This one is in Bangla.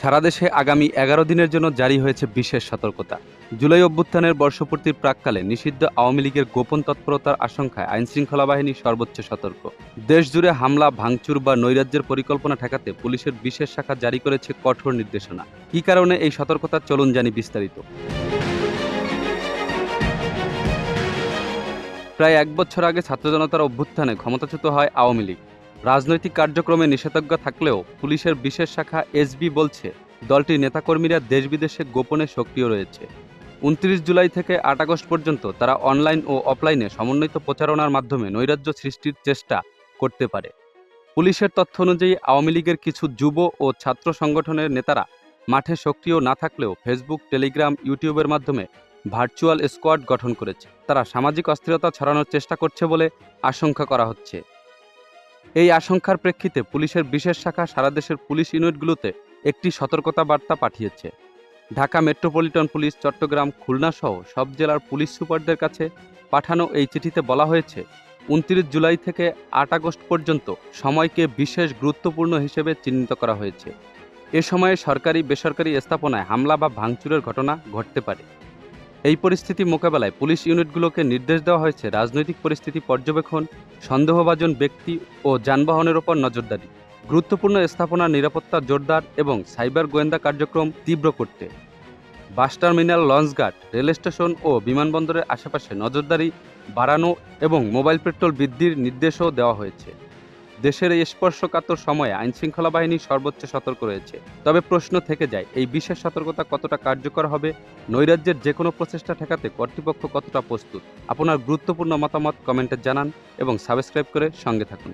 সারা দেশে আগামী এগারো দিনের জন্য জারি হয়েছে বিশেষ সতর্কতা। জুলাই অভ্যুত্থানের বর্ষপূর্তির প্রাককালে নিষিদ্ধ আওয়ামী লীগের গোপন তৎপরতার আশঙ্কায় আইনশৃঙ্খলা বাহিনী সর্বোচ্চ সতর্ক। দেশ জুড়ে হামলা, ভাঙচুর বা নৈরাজ্যের পরিকল্পনা ঠেকাতে পুলিশের বিশেষ শাখা জারি করেছে কঠোর নির্দেশনা। কী কারণে এই সতর্কতা চলুন জানি বিস্তারিত। প্রায় এক বছর আগে ছাত্র জনতার অভ্যুত্থানে ক্ষমতাচ্যুত হয় আওয়ামী লীগ। রাজনৈতিক কার্যক্রমে নিষেধাজ্ঞা থাকলেও পুলিশের বিশেষ শাখা এসবি বলছে, দলটির নেতাকর্মীরা দেশ বিদেশে গোপনে সক্রিয় রয়েছে। উনত্রিশ জুলাই থেকে আট আগস্ট পর্যন্ত তারা অনলাইন ও অফলাইনে সমন্বিত প্রচারণার মাধ্যমে নৈরাজ্য সৃষ্টির চেষ্টা করতে পারে। পুলিশের তথ্য অনুযায়ী আওয়ামী লীগের কিছু যুব ও ছাত্র সংগঠনের নেতারা মাঠে সক্রিয় না থাকলেও ফেসবুক, টেলিগ্রাম, ইউটিউবের মাধ্যমে ভার্চুয়াল স্কোয়াড গঠন করেছে। তারা সামাজিক অস্থিরতা ছড়ানোর চেষ্টা করছে বলে আশঙ্কা করা হচ্ছে। এই আশঙ্কার প্রেক্ষিতে পুলিশের বিশেষ শাখা সারা দেশের পুলিশ ইউনিটগুলোতে একটি সতর্কতা বার্তা পাঠিয়েছে। ঢাকা মেট্রোপলিটন পুলিশ চট্টগ্রাম খুলনা সহ সব জেলার পুলিশ সুপারদের কাছে পাঠানো এই চিঠিতে বলা হয়েছে, উনত্রিশ জুলাই থেকে আট আগস্ট পর্যন্ত সময়কে বিশেষ গুরুত্বপূর্ণ হিসেবে চিহ্নিত করা হয়েছে। এ সময়ে সরকারি বেসরকারি স্থাপনায় হামলা বা ভাঙচুরের ঘটনা ঘটতে পারে। এই পরিস্থিতি মোকাবেলায় পুলিশ ইউনিটগুলোকে নির্দেশ দেওয়া হয়েছে রাজনৈতিক পরিস্থিতি পর্যবেক্ষণ, সন্দেহভাজন ব্যক্তি ও যানবাহনের ওপর নজরদারি, গুরুত্বপূর্ণ স্থাপনার নিরাপত্তা জোরদার এবং সাইবার গোয়েন্দা কার্যক্রম তীব্র করতে। বাস টার্মিনাল লঞ্চঘাট রেল স্টেশন ও বিমানবন্দরের আশেপাশে নজরদারি বাড়ানো এবং মোবাইল পেট্রোল বৃদ্ধির নির্দেশও দেওয়া হয়েছে। দেশের এই স্পর্শকাতর সময়ে আইনশৃঙ্খলা বাহিনী সর্বোচ্চ সতর্ক রয়েছে। তবে প্রশ্ন থেকে যায়, এই বিশেষ সতর্কতা কতটা কার্যকর হবে? নৈরাজ্যের যে কোনো প্রচেষ্টা ঠেকাতে কর্তৃপক্ষ কতটা প্রস্তুত? আপনার গুরুত্বপূর্ণ মতামত কমেন্টে জানান এবং সাবস্ক্রাইব করে সঙ্গে থাকুন।